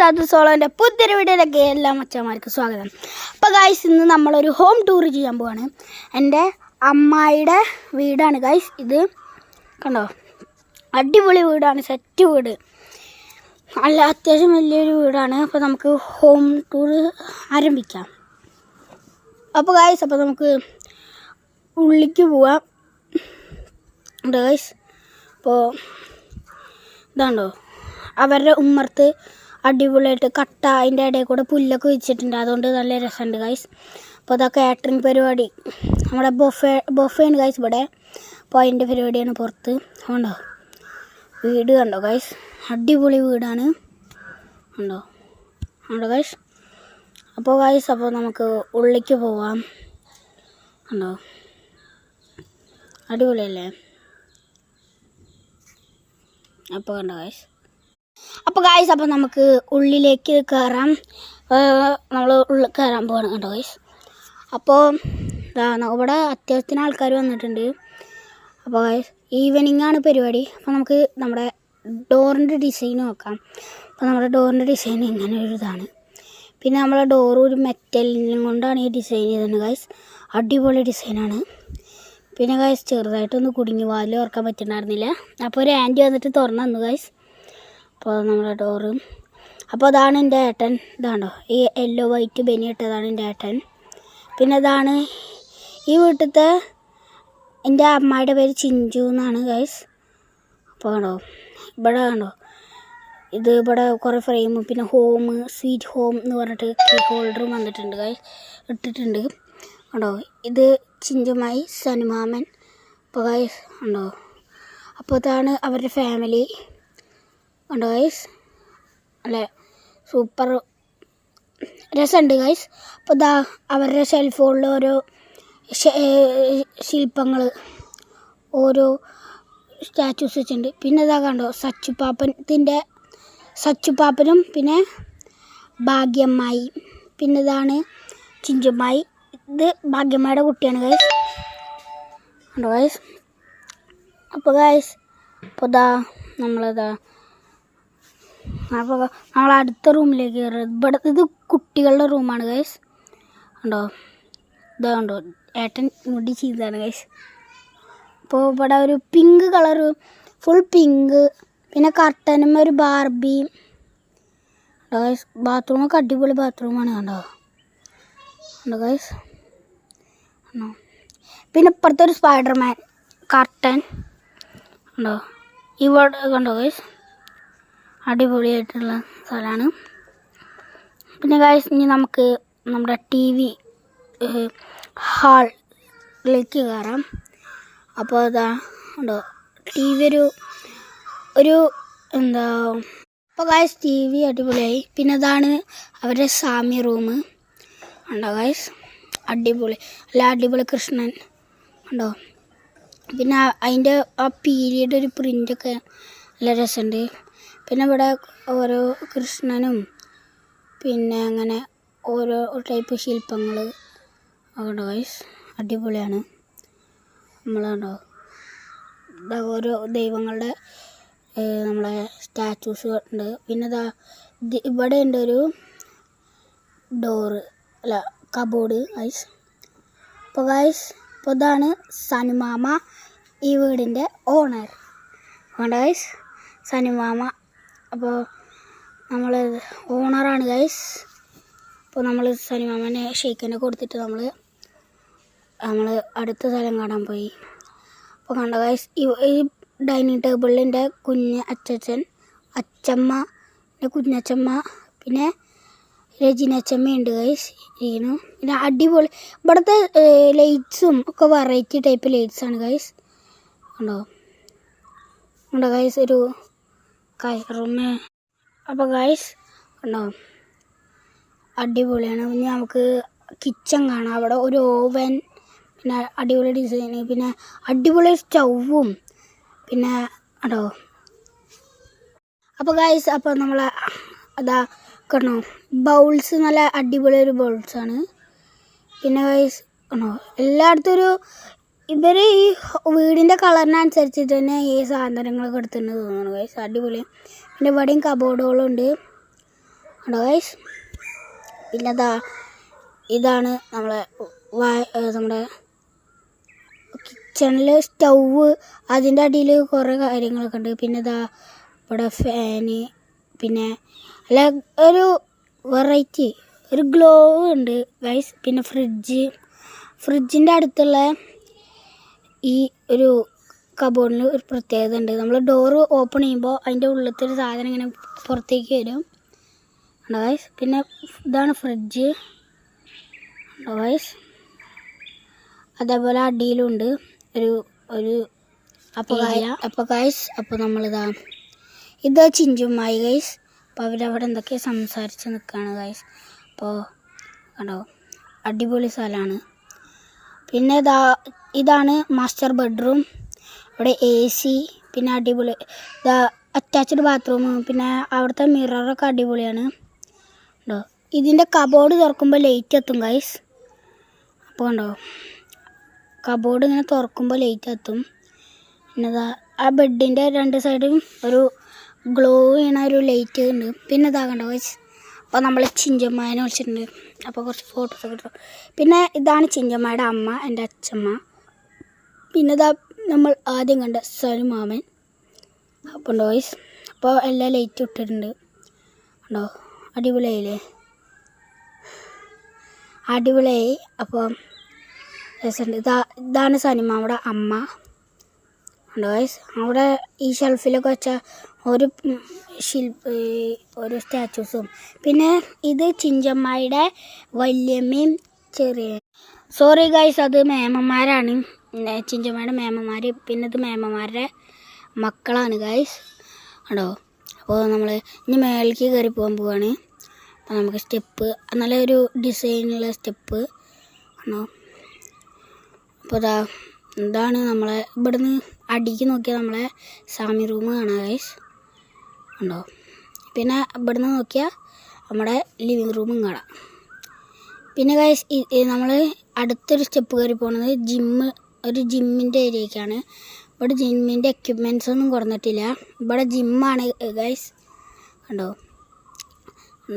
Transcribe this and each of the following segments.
അത് സോളോന്റെ പുതിയൊരു വീഡിയോയിലേക്ക് എല്ലാ അച്ഛന്മാർക്ക് സ്വാഗതം. അപ്പോൾ ഗായ്സ് ഇന്ന് നമ്മളൊരു ഹോം ടൂർ ചെയ്യാൻ പോവാണ്. എന്റെ അമ്മായിയുടെ വീടാണ് ഗായ്സ് ഇത് കണ്ടോ? അടിപൊളി വീടാണ് സെറ്റ് വീട്. നല്ല അത്യാവശ്യം വലിയൊരു വീടാണ്. അപ്പോൾ നമുക്ക് ഹോം ടൂർ ആരംഭിക്കാം. അപ്പോൾ ഗായ്സ് അപ്പോൾ നമുക്ക് ഉള്ളിക്ക് പോവാം. ഗായ്സ് അപ്പോൾ ഇതാണ്ടോ? അവരുടെ ഉമ്മർത്ത് അടിപൊളിയായിട്ട് കട്ട അതിന്റെ ഇടയിൽ കൂടെ പുല്ലൊക്കെ വെച്ചിട്ടുണ്ട്. അതുകൊണ്ട് നല്ല രസമുണ്ട് ഗൈസ് അപ്പോൾ അതാ കാറ്ററിംഗ് പരിപാടി. നമ്മുടെ ബൊഫേ ബൊഫേണ് ഗൈസ് ഇവിടെ. അപ്പോൾ അതിന്റെ പരിപാടിയാണ് പുറത്ത്. ഉണ്ടോ വീട് കണ്ടോ ഗൈസ് അടിപൊളി വീടാണ്. ഉണ്ടോ ഉണ്ടോ ഗൈസ് അപ്പോൾ ഗൈസ് അപ്പോൾ നമുക്ക് ഉള്ളിലേക്ക് പോവാം. ഉണ്ടോ അടിപൊളിയല്ലേ? അപ്പോൾ കണ്ടോ ഗൈസ് അപ്പോൾ ഗായ്സ് അപ്പോൾ നമുക്ക് ഉള്ളിലേക്ക് കയറാം നമ്മൾ ഉള്ളിൽ കയറാൻ പോകണം കേട്ടോ ഗൈസ് അപ്പോൾ ഇതാണ് ഇവിടെ അത്യാവശ്യത്തിന് ആൾക്കാർ വന്നിട്ടുണ്ട്. അപ്പോൾ ഗായ്സ് ഈവനിങ് ആണ് പരിപാടി. അപ്പോൾ നമുക്ക് നമ്മുടെ ഡോറിന്റെ ഡിസൈൻ നോക്കാം. അപ്പോൾ നമ്മുടെ ഡോറിന്റെ ഡിസൈൻ ഇങ്ങനെ ഒരു ഇതാണ് പിന്നെ നമ്മളെ ഡോർ ഒരു മെറ്റലിനും കൊണ്ടാണ് ഈ ഡിസൈൻ ചെയ്തത് ഗൈസ് അടിപൊളി ഡിസൈനാണ് പിന്നെ ഗൈസ് ചെറുതായിട്ടൊന്ന് കുടുങ്ങി വാതിൽ ഓർക്കാൻ പറ്റുന്നുണ്ടായിരുന്നില്ല അപ്പോൾ ഒരു ആന്റി വന്നിട്ട് തുറന്നു തന്നു ഗൈസ് അപ്പോൾ നമ്മുടെ ഡോറ്. അപ്പോൾ അതാണ് എന്റെ ഏട്ടൻ. ഇതാണോ? ഈ യെല്ലോ വൈറ്റ് ബനി ഇട്ടതാണ് എന്റെ ഏട്ടൻ. പിന്നെ ഇതാണ് ഈ വീട്ടിലത്തെ എന്റെ അമ്മായിയുടെ പേര് ചിഞ്ചു എന്നാണ് ഗൈസ് അപ്പോൾ ആണോ ഇവിടെ ആണോ ഇത് ഇവിടെ കുറേ ഫ്രെയിം പിന്നെ ഹോം സ്വീറ്റ് ഹോം എന്ന് പറഞ്ഞിട്ട് കീ ഹോൾഡറും വന്നിട്ടുണ്ട് ഗൈസ് ഇട്ടിട്ടുണ്ട്. ഉണ്ടോ ഇത് ചിഞ്ചുമായി സനുമാമൻ. അപ്പോൾ ഗൈസ് ഉണ്ടോ അപ്പോൾ ഇതാണ് അവരുടെ ഫാമിലി ഉണ്ടോ ഗൈസ് അല്ലേ? സൂപ്പർ രസമുണ്ട് ഗൈസ് അപ്പോൾ ഇതാ അവരുടെ ഷെൽഫുകളിൽ ഓരോ ശില്പങ്ങൾ ഓരോ സ്റ്റാച്യൂസ് വെച്ചിട്ടുണ്ട്. പിന്നെ ഇതാ കണ്ടോ സച്ചുപാപ്പത്തിന്റെ സച്ചുപാപ്പനും പിന്നെ ഭാഗ്യമ്മായി. പിന്നെ ഇതാണ് ചിഞ്ചുമായി ഇത് ഭാഗ്യമ്മയുടെ കുട്ടിയാണ് ഗൈസ് ഉണ്ടോ ഗൈസ് അപ്പോൾ ഗൈസ് അപ്പോൾ ഇതാ നമ്മളിതാ അപ്പോൾ നമ്മൾ അടുത്ത റൂമിലേക്ക് കയറുക. ഇവിടെ ഇത് കുട്ടികളുടെ റൂമാണ് ഗൈസ് ഉണ്ടോ ഇതാ കണ്ടോ? ഏട്ടൻ മുടി ചെയ്തതാണ് ഗൈസ് അപ്പോൾ ഇവിടെ ഒരു പിങ്ക് കളർ ഫുൾ പിങ്ക് പിന്നെ കർട്ടനും ഒരു ബാർബി ഗൈസ് ബാത്റൂമൊക്കെ അടിപൊളി ബാത്റൂമാണ് കണ്ടോ? ഉണ്ടോ ഗൈസ് പിന്നെ ഇപ്പുറത്തെ ഒരു സ്പൈഡർമാൻ കർട്ടൻ ഉണ്ടോ ഇവിടെ കണ്ടോ ഗൈസ് അടിപൊളിയായിട്ടുള്ള സ്ഥലമാണ്. പിന്നെ ഗൈസ് ഇനി നമുക്ക് നമ്മുടെ ടി വി ഹാളിലേക്ക് കയറാം. അപ്പോൾ അതാ ഉണ്ടോ ടി വി ഒരു ഒരു എന്താ അപ്പോൾ ഗൈസ് ടി വി അടിപൊളിയായി. പിന്നെ അതാണ് അവരുടെ സാമി റൂം ഉണ്ടോ ഗൈസ് അടിപൊളി അല്ല അടിപൊളി കൃഷ്ണൻ. ഉണ്ടോ? പിന്നെ അതിന്റെ ആ പീരീഡ് ഒരു പ്രിന്റൊക്കെ നല്ല രസമുണ്ട്. പിന്നെ ഇവിടെ ഓരോ കൃഷ്ണനും പിന്നെ അങ്ങനെ ഓരോ ടൈപ്പ് ശില്പങ്ങൾ. അവിടെ വൈസ് അടിപൊളിയാണ്. നമ്മളുണ്ടോ ഓരോ ദൈവങ്ങളുടെ നമ്മളെ സ്റ്റാച്യൂസ് ഉണ്ട്. പിന്നെ ഇതാ ഇവിടെ ഉണ്ട് ഒരു ഡോറ് അല്ല കബോർഡ് ഐസ് അപ്പോൾ ഗൈസ് അപ്പോൾ ഇതാണ് സനുമാമ ഈ വീടിന്റെ ഓണർ അതുകൊണ്ട് ഗൈസ് സനുമാമ അപ്പോൾ നമ്മൾ ഓണറാണ് ഗൈസ് അപ്പോൾ നമ്മൾ സനിമാമനെ ഷെയ്ക്കിനെ കൊടുത്തിട്ട് നമ്മൾ നമ്മൾ അടുത്ത സ്ഥലം കാണാൻ പോയി. അപ്പോൾ കണ്ട ഗൈസ് ഈ ഡൈനിങ് ടേബിളിന്റെ കുഞ്ഞ് അച്ചച്ചൻ അച്ചമ്മ പിന്നെ കുഞ്ഞച്ചമ്മ പിന്നെ രജിനച്ചമ്മയുണ്ട് ഗൈസ് ഇരിക്കുന്നു പിന്നെ അടിപൊളി ഇവിടുത്തെ ലൈറ്റ്സും ഒക്കെ വെറൈറ്റി ടൈപ്പ് ലൈറ്റ്സാണ് ഗൈസ് ഉണ്ടോ ഉണ്ടോ ഗൈസ് ഒരു കയറുമേ അപ്പോൾ ഗൈസ് ഉണ്ടോ അടിപൊളിയാണ്. ഇനി നമുക്ക് കിച്ചൺ കാണാം. അവിടെ ഒരു ഓവൻ പിന്നെ അടിപൊളി ഡിസൈൻ പിന്നെ അടിപൊളി സ്റ്റൗവും പിന്നെ ഉണ്ടോ അപ്പോൾ ഗൈസ് അപ്പോൾ നമ്മൾ അതാ കണ്ടോ? ബൗൾസ് നല്ല അടിപൊളി ഒരു ബൗൾസാണ് പിന്നെ ഗൈസ് ണോ എല്ലായിടത്തും ഒരു ഇവർ ഈ വീടിന്റെ കളറിനനുസരിച്ചിട്ട് തന്നെ ഈ സാധനങ്ങളൊക്കെ എടുത്തിട്ടുണ്ട് തോന്നുന്നു ഗൈസ് അടിപൊളി. പിന്നെ ഇവിടെയും കബോർഡുകളുണ്ട് ഉണ്ടോ ഗൈസ് പിന്നെ അതാ ഇതാണ് നമ്മളെ നമ്മുടെ കിച്ചണിൽ സ്റ്റൗവ്. അതിന്റെ അടിയിൽ കുറേ കാര്യങ്ങളൊക്കെ ഉണ്ട്. പിന്നെ ഇതാ ഇവിടെ ഫാന് പിന്നെ അല്ല ഒരു വെറൈറ്റി ഒരു ഗ്ലോ ഉണ്ട് ഗൈസ് പിന്നെ ഫ്രിഡ്ജ് ഫ്രിഡ്ജിന്റെ അടുത്തുള്ള ഈ ഒരു കബോർഡിന് ഒരു പ്രത്യേകത ഉണ്ട്. നമ്മൾ ഡോറ് ഓപ്പൺ ചെയ്യുമ്പോൾ അതിന്റെ ഉള്ളിലത്തെ ഒരു സാധനം ഇങ്ങനെ പുറത്തേക്ക് വരും. ഗൈസ് പിന്നെ ഇതാണ് ഫ്രിഡ്ജ് ഗൈസ് അതേപോലെ അടിയിലുണ്ട്. ഒരു ഒരു അപ്പോൾ അപ്പോൾ ഗൈസ് അപ്പോൾ നമ്മളിതാ ഇത് ചിഞ്ചുമായി ഗൈസ് അപ്പോൾ അവരവിടെ എന്തൊക്കെ സംസാരിച്ച് നിൽക്കുകയാണ് ഗൈസ് അപ്പോൾ കണ്ടോ? അടിപൊളി സ്ഥലമാണ് പിന്നെ ഇതാ ഇതാണ് മാസ്റ്റർ ബെഡ്റൂം ഇവിടെ എ സി പിന്നെ അടിപൊളി. അറ്റാച്ച്ഡ് ബാത്റൂം പിന്നെ അവിടുത്തെ മിററൊക്കെ അടിപൊളിയാണ്. ഉണ്ടോ? ഇതിന്റെ കബോർഡ് തുറക്കുമ്പോൾ ലൈറ്റ് എത്തും ഗൈസ് അപ്പോൾ ഉണ്ടോ കബോർഡ് ഇങ്ങനെ തുറക്കുമ്പോൾ ലൈറ്റ് എത്തും. പിന്നെ ആ ബെഡിന്റെ രണ്ട് സൈഡും ഒരു ഗ്ലോ ചെയ്യണ ഒരു ലൈറ്റ് ഉണ്ട്. പിന്നെ ഇതാകണ്ട ഗൈസ് അപ്പോൾ നമ്മൾ ചിഞ്ചമ്മേനെ വിളിച്ചിട്ടുണ്ട്. അപ്പോൾ കുറച്ച് ഫോട്ടോസ് ഒക്കെ എടുത്തു പിന്നെ ഇതാണ് ചിഞ്ചമ്മയുടെ അമ്മ എന്റെ അച്ഛമ്മ. പിന്നെ ഇതാ നമ്മൾ ആദ്യം കണ്ട സലുമാമൻ അപ്പോൾ ഉണ്ടോ ഗൈസ് അപ്പോൾ എല്ലാം ലൈറ്റ് ഇട്ടിട്ടുണ്ട്. ഉണ്ടോ അടിപൊളിയായില്ലേ? അടിപൊളിയായി. അപ്പോൾ രസമുണ്ട്. ഇതാ ഇതാണ് സനിമാമയുടെ അമ്മ. ഗൈസ് അവിടെ ഈ ഷെൽഫിലൊക്കെ വെച്ച ഒരു ശില്പ ഒരു സ്റ്റാച്യൂസും പിന്നെ ഇത് ചിഞ്ചമ്മയുടെ വല്യമ്മയും ചെറിയ സോറി ഗൈസ് അത് മേമന്മാരാണ്. ചിഞ്ചമ്മയുടെ മേമ്മമാർ പിന്നെ ഇത് മേമ്മമാരുടെ മക്കളാണ് ഗൈസ് ഉണ്ടോ അപ്പോൾ നമ്മൾ ഇനി മേലേക്ക് കയറി പോകാൻ പോവാണ്. അപ്പോൾ നമുക്ക് സ്റ്റെപ്പ് നല്ല ഒരു ഡിസൈനുള്ള സ്റ്റെപ്പ് ആണോ അപ്പോൾ ഇതാ ഇതാണ് നമ്മളെ ഇവിടുന്ന് അടിക്ക് നോക്കിയാൽ നമ്മളെ സാമി റൂം കാണാം ഗൈസ് ഉണ്ടോ പിന്നെ ഇവിടുന്ന് നോക്കിയാൽ നമ്മുടെ ലിവിങ് റൂമും കാണാം. പിന്നെ ഗൈസ് നമ്മൾ അടുത്തൊരു സ്റ്റെപ്പ് കയറി പോകുന്നത് ജിമ്മ് ഒരു ജിമ്മിന്റെ ഏരിയക്കാണ്. ഇവിടെ ജിമ്മിന്റെ എക്യുപ്മെന്റ്സ് ഒന്നും കുറഞ്ഞിട്ടില്ല ഇവിടെ ജിമ്മാണ് ഗൈസ് കണ്ടോ?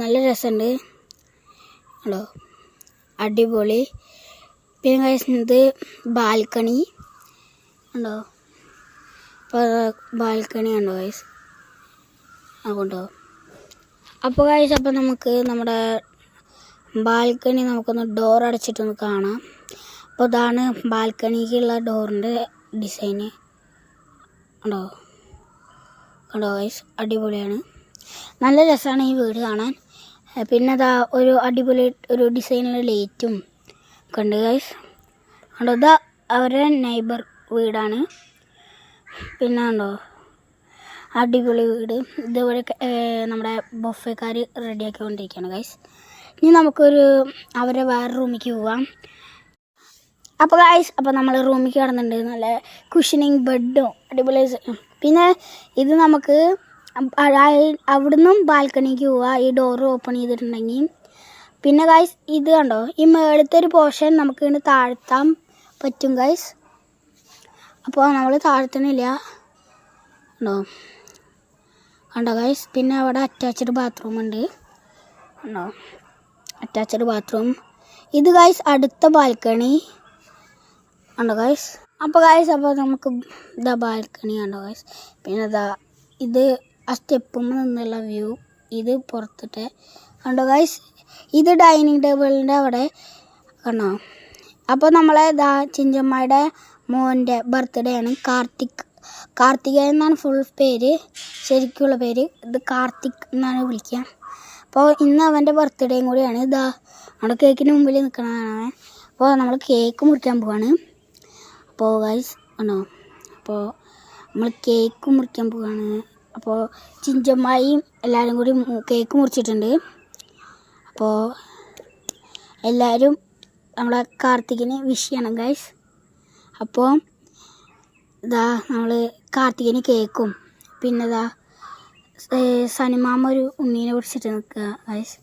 നല്ല രസമുണ്ട്. കണ്ടോ? അടിപൊളി. പിന്നെ ഗൈസ് ഇത് ബാൽക്കണി. ഉണ്ടോ ബാൽക്കണി ഉണ്ടോ ഗൈസ് അതുകൊണ്ടോ അപ്പോൾ ഗൈസ് അപ്പോൾ നമുക്ക് നമ്മുടെ ബാൽക്കണി നമുക്കൊന്ന് ഡോർ അടച്ചിട്ടൊന്ന് കാണാം. അപ്പോൾ ഇതാണ് ബാൽക്കണിക്കുള്ള ഡോറിന്റെ ഡിസൈൻ. കണ്ടോ? കണ്ടോ? വൈസ് അടിപൊളിയാണ്. നല്ല രസമാണ് ഈ വീട് കാണാൻ. പിന്നെ അതാ ഒരു അടിപൊളി ഒരു ഡിസൈനിലെ ലൈറ്റും ഒക്കെ ഉണ്ട് ഗൈസ് കണ്ടോ? ഇതാ അവരുടെ നൈബർ വീടാണ്. പിന്നെ കണ്ടോ? അടിപൊളി വീട്. ഇതുപോലെ നമ്മുടെ ബൊഫേക്കാർ റെഡിയാക്കിക്കൊണ്ടിരിക്കുകയാണ് ഗൈസ് ഇനി നമുക്കൊരു അവരെ വേറെ റൂമിലേക്ക് പോവാം. അപ്പോൾ ഗായ്സ് അപ്പോൾ നമ്മൾ റൂമിൽ കിടന്നിട്ടുണ്ട്. നല്ല കുഷനിങ് ബെഡും അടിപൊളി പിന്നെ ഇത് നമുക്ക് അവിടുന്നും ബാൽക്കണിക്ക് പോവാം. ഈ ഡോറ് ഓപ്പൺ ചെയ്തിട്ടുണ്ടെങ്കിൽ. പിന്നെ ഗൈസ് ഇത് കണ്ടോ? ഈ മേളത്തെ ഒരു പോർഷൻ നമുക്ക് ഇങ്ങനെ താഴ്ത്താൻ പറ്റും ഗൈസ് അപ്പോൾ നമ്മൾ താഴ്ത്തണില്ല. ഉണ്ടോ കണ്ടോ ഗൈസ് പിന്നെ അവിടെ അറ്റാച്ച്ഡ് ബാത്റൂം ഉണ്ട്. ഉണ്ടോ അറ്റാച്ച്ഡ് ബാത്റൂം ഇത് ഗൈസ് അടുത്ത ബാൽക്കണി. ഉണ്ടോ ഗൈസ് അപ്പോൾ ഗൈസ് അപ്പോൾ നമുക്ക് ഇതാ ബാൽക്കണി ഉണ്ടോ ഗൈസ് പിന്നെ ഇതാ ഇത് ആ സ്റ്റെപ്പും നിന്നുള്ള വ്യൂ ഇത് പുറത്തിട്ട് കണ്ടോ ഗൈസ് ഇത് ഡൈനിങ് ടേബിളിന്റെ അവിടെ കണ്ടോ അപ്പോൾ നമ്മളെ ഇതാ ചിഞ്ചമ്മയുടെ മോന്റെ ബർത്ത്ഡേ ആണ് കാർത്തിക് കാർത്തിക എന്നാണ് ഫുൾ പേര് ശരിക്കുള്ള പേര് ഇത് കാർത്തിക് എന്നാണ് വിളിക്കുക അപ്പോൾ ഇന്ന് അവന്റെ ബർത്ത്ഡേയും കൂടിയാണ്. ഇതാ നമ്മുടെ കേക്കിന് മുമ്പിൽ നിൽക്കണതാണ് അപ്പോൾ നമ്മൾ കേക്ക് മുറിക്കാൻ പോവാണ്. അപ്പോൾ ഗൈസ് ആണോ? അപ്പോൾ നമ്മൾ കേക്ക് മുറിക്കാൻ പോവാണ്. അപ്പോൾ ചിഞ്ചമ്മായും എല്ലാവരും കൂടി കേക്ക് മുറിച്ചിട്ടുണ്ട്. അപ്പോൾ എല്ലാവരും നമ്മളെ കാർത്തികിന് വിഷ് ചെയ്യണം ഗൈസ് അപ്പോൾ ഇതാ നമ്മൾ കാർത്തികിന് കേക്കും പിന്നെ ഇതാ സനിമാമ ഒരു ഉണ്ണീനെ പിടിച്ചിട്ട് നിൽക്കുക ഗൈസ്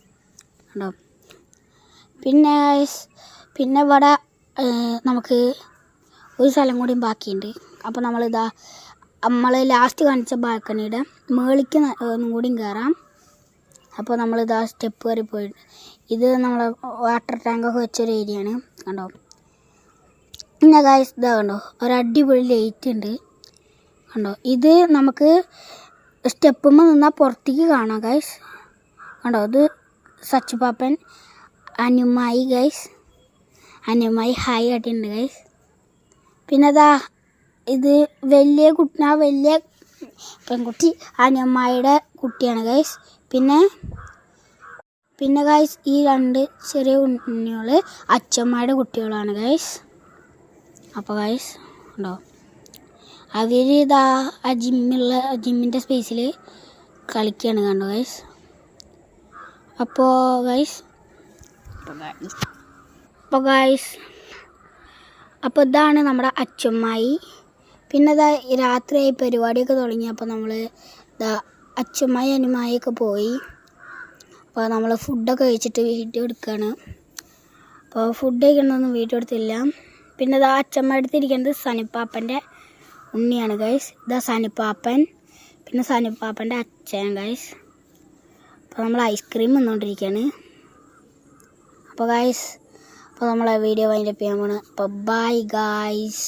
ഉണ്ടോ പിന്നെ ഗൈസ് പിന്നെ ഇവിടെ നമുക്ക് ഒരു സ്ഥലം കൂടിയും ബാക്കിയുണ്ട്. അപ്പോൾ നമ്മളിതാ നമ്മൾ ലാസ്റ്റ് കാണിച്ച ബാൽക്കണിയുടെ മേളിക്ക് ഒന്നും കൂടിയും കയറാം അപ്പോൾ നമ്മളിതാ സ്റ്റെപ്പ് കയറി പോയി. ഇത് നമ്മളെ വാട്ടർ ടാങ്കൊക്കെ വെച്ചൊരു ഏരിയ ആണ്. കണ്ടോ? പിന്നെ ഗായസ് ഇതാ കണ്ടോ? ഒരു അടിപൊളി ലൈറ്റ് ഉണ്ട്. കണ്ടോ? ഇത് നമുക്ക് സ്റ്റെപ്പുമ്പോൾ നിന്നാൽ പുറത്തേക്ക് കാണാം ഗൈസ് കണ്ടോ? ഇത് സച്ചു പാപ്പൻ അനുമായി ഗൈസ് അനുമായി ഹായ് കാട്ടിയിട്ടുണ്ട് ഗൈസ് പിന്നെ അതാ ഇത് വലിയ കുട്ടി ആ വലിയ പെൺകുട്ടി അനിയമ്മയുടെ കുട്ടിയാണ് ഗൈസ് പിന്നെ പിന്നെ ഗൈസ് ഈ രണ്ട് ചെറിയ ഉണ്ണികൾ അച്ഛമ്മയുടെ കുട്ടികളാണ് ഗൈസ് അപ്പോൾ ഗൈസ് ഉണ്ടോ? അവർ ഇതാ ആ ജിമ്മിലുള്ള ജിമ്മിന്റെ സ്പേസിൽ കളിക്കുകയാണ് കണ്ടോ ഗൈസ് അപ്പോൾ ഗൈസ് അപ്പോൾ ഗൈസ് അപ്പോൾ ഇതാണ് നമ്മുടെ അച്ചുമ്മായി. പിന്നെ ഇതാ രാത്രിയായി പരിപാടിയൊക്കെ തുടങ്ങി. അപ്പോൾ നമ്മൾ ഇതാ അച്ചുമ്മായി അനുമായൊക്കെ പോയി. അപ്പോൾ നമ്മൾ ഫുഡൊക്കെ കഴിച്ചിട്ട് വീഡിയോ എടുക്കുകയാണ് അപ്പോൾ ഫുഡ് കഴിക്കണമെന്നൊന്നും വീഡിയോ എടുത്തില്ല. പിന്നെ ഇതാ അച്ചമ്മ എടുത്തിരിക്കുന്നത് സനിപ്പാപ്പന്റെ ഉണ്ണിയാണ് ഗൈസ് ഇതാ സനിപ്പാപ്പൻ പിന്നെ സനിപ്പാപ്പന്റെ അച്ഛൻ ഗൈസ് അപ്പോൾ നമ്മൾ ഐസ്ക്രീം വന്നുകൊണ്ടിരിക്കുകയാണ് അപ്പോൾ ഗൈസ് അപ്പോൾ നമ്മളെ വീഡിയോ വൈൻഡപ്പ് ചെയ്യാൻ പോണ്. അപ്പോൾ ബൈ ഗൈസ്